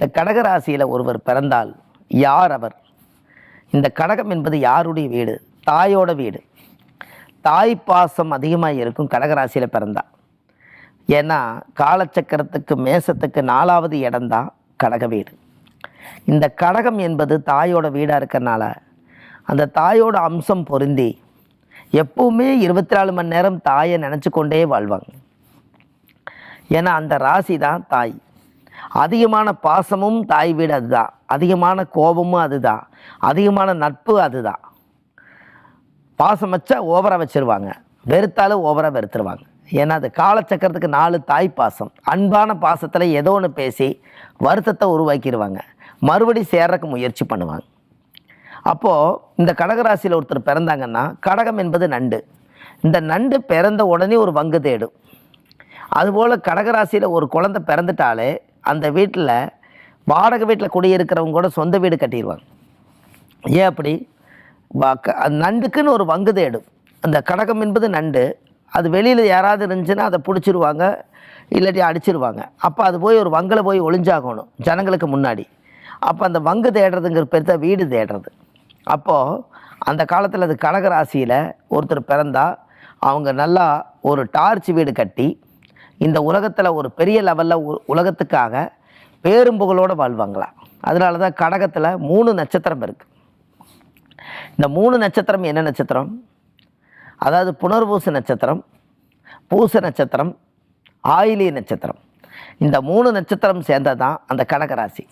இந்த கடகராசியில் ஒருவர் பிறந்தால் யார் அவர்? இந்த கடகம் என்பது யாருடைய வீடு? தாயோட வீடு. தாய் பாசம் அதிகமாக இருக்கும் கடகராசியில் பிறந்தா. ஏன்னா காலச்சக்கரத்துக்கு மேசத்துக்கு நாலாவது இடம்தான் கடக வீடு. இந்த கடகம் என்பது தாயோட வீடாக இருக்கிறனால அந்த தாயோட அம்சம் பொருந்தி எப்பவுமே இருபத்தி நாலு மணி நேரம் தாயை நினச்சி கொண்டே வாழ்வாங்க. ஏன்னா அந்த ராசி தான் தாய். அதிகமான பாசமும் தாய் வீடு அதுதான். அதிகமான கோபமும் அதுதான். அதிகமான நட்பு அதுதான். பாசம் வச்சா ஓவராக வச்சிருவாங்க. வெறுத்தாலும் ஓவராக வெறுத்துருவாங்க. ஏன்னா அது காலச்சக்கரத்துக்கு நாலு தாய் பாசம். அன்பான பாசத்தில் ஏதோ ஒன்று பேசி வருத்தத்தை உருவாக்கிடுவாங்க மறுபடி சேர்றக்கு முயற்சி பண்ணுவாங்க. அப்போது இந்த கடகராசியில் ஒருத்தர் பிறந்தாங்கன்னா கடகம் என்பது நண்டு. இந்த நண்டு பிறந்த உடனே ஒரு வங்கு தேடும். அதுபோல் கடகராசியில் ஒரு குழந்தை பிறந்துட்டாலே அந்த வீட்டில் வாடகை வீட்டில் குடியிருக்கிறவங்க கூட சொந்த வீடு கட்டிடுவாங்க. ஏன் அப்படி? வ- க- நண்டுக்குன்னு ஒரு வங்கு தேடும். அந்த கடகம் என்பது நண்டு. அது வெளியில் யாராவது இருந்துச்சுன்னா அதை பிடிச்சிருவாங்க இல்லாட்டி அடிச்சிருவாங்க. அப்போ அது போய் ஒரு வங்கில் போய் ஒளிஞ்சாகணும் ஜனங்களுக்கு முன்னாடி. அப்போ அந்த வங்கு தேடுறதுங்கிற பேர் தான் வீடு தேடுறது. அப்போது அந்த காலத்தில் அது கடகராசியில் ஒருத்தர் பிறந்தால் அவங்க நல்லா ஒரு டார்ச் வீடு கட்டி இந்த உலகத்தில் ஒரு பெரிய லெவலில் உலகத்துக்காக பேரும் புகழோடு வாழ்வாங்களாம் அதனால தான் கடகத்தில் மூணு நட்சத்திரம் இருக்குது இந்த மூணு நட்சத்திரம் என்ன நட்சத்திரம்? அதாவது புனர்பூச நட்சத்திரம் பூச நட்சத்திரம் ஆயிலிய நட்சத்திரம். இந்த மூணு நட்சத்திரம் சேர்ந்தது தான் அந்த கடகராசி.